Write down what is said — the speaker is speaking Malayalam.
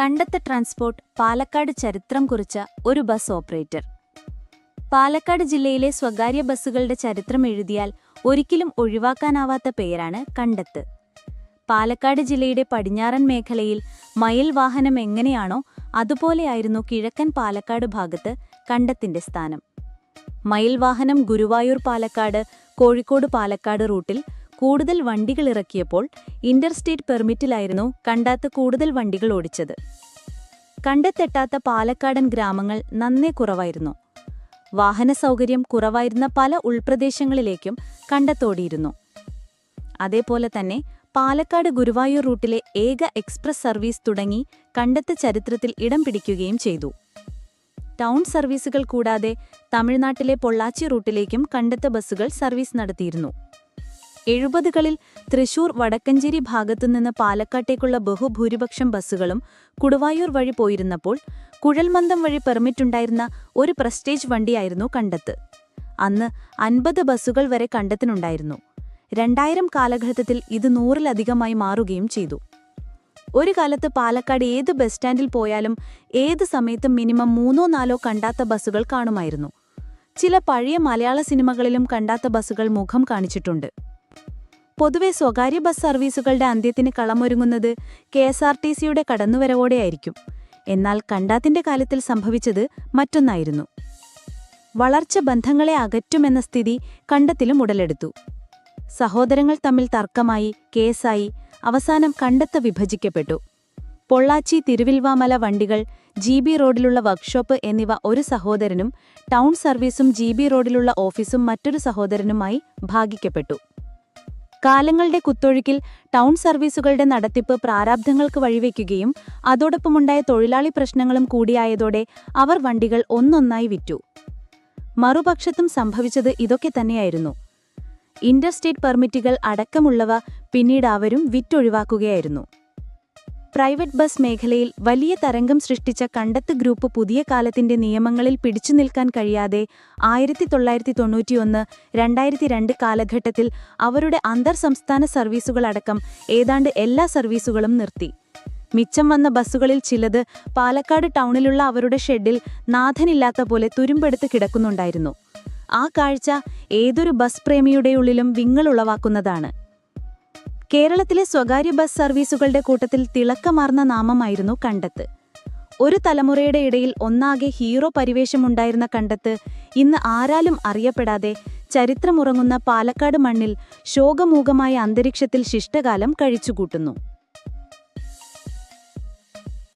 കണ്ടത്ത് ട്രാൻസ്പോർട്ട് പാലക്കാട് ചരിത്രം കുറിച്ച ഒരു ബസ് ഓപ്പറേറ്റർ. പാലക്കാട് ജില്ലയിലെ സ്വകാര്യ ബസ്സുകളുടെ ചരിത്രം എഴുതിയാൽ ഒരിക്കലും ഒഴിവാക്കാനാവാത്ത പേരാണ് കണ്ടത്ത്. പാലക്കാട് ജില്ലയുടെ പടിഞ്ഞാറൻ മേഖലയിൽ മയിൽ വാഹനം എങ്ങനെയാണോ അതുപോലെയായിരുന്നു കിഴക്കൻ പാലക്കാട് ഭാഗത്ത് കണ്ടത്തിന്റെ സ്ഥാനം. മയിൽ വാഹനം ഗുരുവായൂർ പാലക്കാട് കോഴിക്കോട് പാലക്കാട് റൂട്ടിൽ കൂടുതൽ വണ്ടികൾ ഇറക്കിയപ്പോൾ ഇന്റർസ്റ്റേറ്റ് പെർമിറ്റിലായിരുന്നു കണ്ടാത്ത കൂടുതൽ വണ്ടികൾ ഓടിച്ചത്. കണ്ടെത്തെട്ടാത്ത പാലക്കാടൻ ഗ്രാമങ്ങൾ നന്നേ കുറവായിരുന്നു. വാഹന സൗകര്യം കുറവായിരുന്ന പല ഉൾപ്രദേശങ്ങളിലേക്കും കണ്ടെത്തോടിയിരുന്നു. അതേപോലെ തന്നെ പാലക്കാട് ഗുരുവായൂർ റൂട്ടിലെ ഏക എക്സ്പ്രസ് സർവീസ് തുടങ്ങി കണ്ടെത്ത ചരിത്രത്തിൽ ഇടം പിടിക്കുകയും ചെയ്തു. ടൗൺ സർവീസുകൾ കൂടാതെ തമിഴ്നാട്ടിലെ പൊള്ളാച്ചി റൂട്ടിലേക്കും കണ്ടെത്ത ബസ്സുകൾ സർവീസ് നടത്തിയിരുന്നു. എഴുപതുകളിൽ തൃശൂർ വടക്കഞ്ചേരി ഭാഗത്തുനിന്ന് പാലക്കാട്ടേക്കുള്ള ബഹുഭൂരിപക്ഷം ബസ്സുകളും കുടുവായൂർ വഴി പോയിരുന്നപ്പോൾ കുഴൽമന്ദം വഴി പെർമിറ്റുണ്ടായിരുന്ന ഒരു പ്രസ്റ്റേജ് വണ്ടിയായിരുന്നു കണ്ടത്ത്. അന്ന് അൻപത് ബസ്സുകൾ വരെ കണ്ടത്തിനുണ്ടായിരുന്നു. രണ്ടായിരം കാലഘട്ടത്തിൽ ഇത് നൂറിലധികമായി മാറുകയും ചെയ്തു. ഒരു കാലത്ത് പാലക്കാട് ഏത് ബസ് സ്റ്റാൻഡിൽ പോയാലും ഏത് സമയത്തും മിനിമം മൂന്നോ നാലോ കണ്ടാത്ത ബസ്സുകൾ കാണുമായിരുന്നു. ചില പഴയ മലയാള സിനിമകളിലും കണ്ടാത്ത ബസ്സുകൾ മുഖം കാണിച്ചിട്ടുണ്ട്. പൊതുവെ സ്വകാര്യ ബസ് സർവീസുകളുടെ അന്ത്യത്തിന് കളമൊരുങ്ങുന്നത് കെ എസ് ആർ ടി സിയുടെ കടന്നുവരവോടെയായിരിക്കും. എന്നാൽ കണ്ടാത്തിന്റെ കാലത്തിൽ സംഭവിച്ചത് മറ്റൊന്നായിരുന്നു. വളർച്ച ബന്ധങ്ങളെ അകറ്റുമെന്ന സ്ഥിതി കണ്ടത്തിലും ഉടലെടുത്തു. സഹോദരങ്ങൾ തമ്മിൽ തർക്കമായി കേസായി അവസാനം കണ്ടത്ത് വിഭജിക്കപ്പെട്ടു. പൊള്ളാച്ചി തിരുവിൽവാമല വണ്ടികൾ ജി ബി റോഡിലുള്ള വർക്ക്ഷോപ്പ് എന്നിവ ഒരു സഹോദരനും ടൗൺ സർവീസും ജി ബി റോഡിലുള്ള ഓഫീസും മറ്റൊരു സഹോദരനുമായി ഭാഗിക്കപ്പെട്ടു. കാലങ്ങളുടെ കുത്തൊഴുക്കിൽ ടൗൺ സർവീസുകളുടെ നടത്തിപ്പ് പ്രാരാബ്ധങ്ങൾക്ക് വഴിവെക്കുകയും അതോടൊപ്പമുണ്ടായ തൊഴിലാളി പ്രശ്നങ്ങളും കൂടിയായതോടെ അവർ വണ്ടികൾ ഒന്നൊന്നായി വിറ്റു. മറുപക്ഷത്തും സംഭവിച്ചത് ഇതൊക്കെ തന്നെയായിരുന്നു. ഇന്റർസ്റ്റേറ്റ് പെർമിറ്റുകൾ അടക്കമുള്ളവ പിന്നീട് അവരും വിറ്റൊഴിവാക്കുകയായിരുന്നു. പ്രൈവറ്റ് ബസ് മേഖലയിൽ വലിയ തരംഗം സൃഷ്ടിച്ച കണ്ടത്ത് ഗ്രൂപ്പ് പുതിയ കാലത്തിന്റെ നിയമങ്ങളിൽ പിടിച്ചു നിൽക്കാൻ കഴിയാതെ ആയിരത്തി തൊള്ളായിരത്തി തൊണ്ണൂറ്റിയൊന്ന് രണ്ടായിരത്തി രണ്ട് കാലഘട്ടത്തിൽ അവരുടെ അന്തർ സംസ്ഥാന സർവീസുകളടക്കം ഏതാണ്ട് എല്ലാ സർവീസുകളും നിർത്തി. മിച്ചം വന്ന ബസ്സുകളിൽ ചിലത് പാലക്കാട് ടൗണിലുള്ള അവരുടെ ഷെഡിൽ നാഥനില്ലാത്ത പോലെ തുരുമ്പെടുത്ത് കിടക്കുന്നുണ്ടായിരുന്നു. ആ കാഴ്ച ഏതൊരു ബസ് പ്രേമിയുടെ ഉള്ളിലും വിങ്ങളുളവാക്കുന്നതാണ് കേരളത്തിലെ സ്വകാര്യ ബസ് സർവീസുകളുടെ കൂട്ടത്തിൽ തിളക്കമാർന്ന നാമമായിരുന്നു കണ്ടത്ത്. ഒരു തലമുറയുടെ ഇടയിൽ ഒന്നാകെ ഹീറോ പരിവേഷമുണ്ടായിരുന്ന കണ്ടത്ത് ഇന്ന് ആരാലും അറിയപ്പെടാതെ ചരിത്രമുറങ്ങുന്ന പാലക്കാട് മണ്ണിൽ ശോകമൂകമായ അന്തരീക്ഷത്തിൽ ശിഷ്ടകാലം കഴിച്ചുകൂട്ടുന്നു.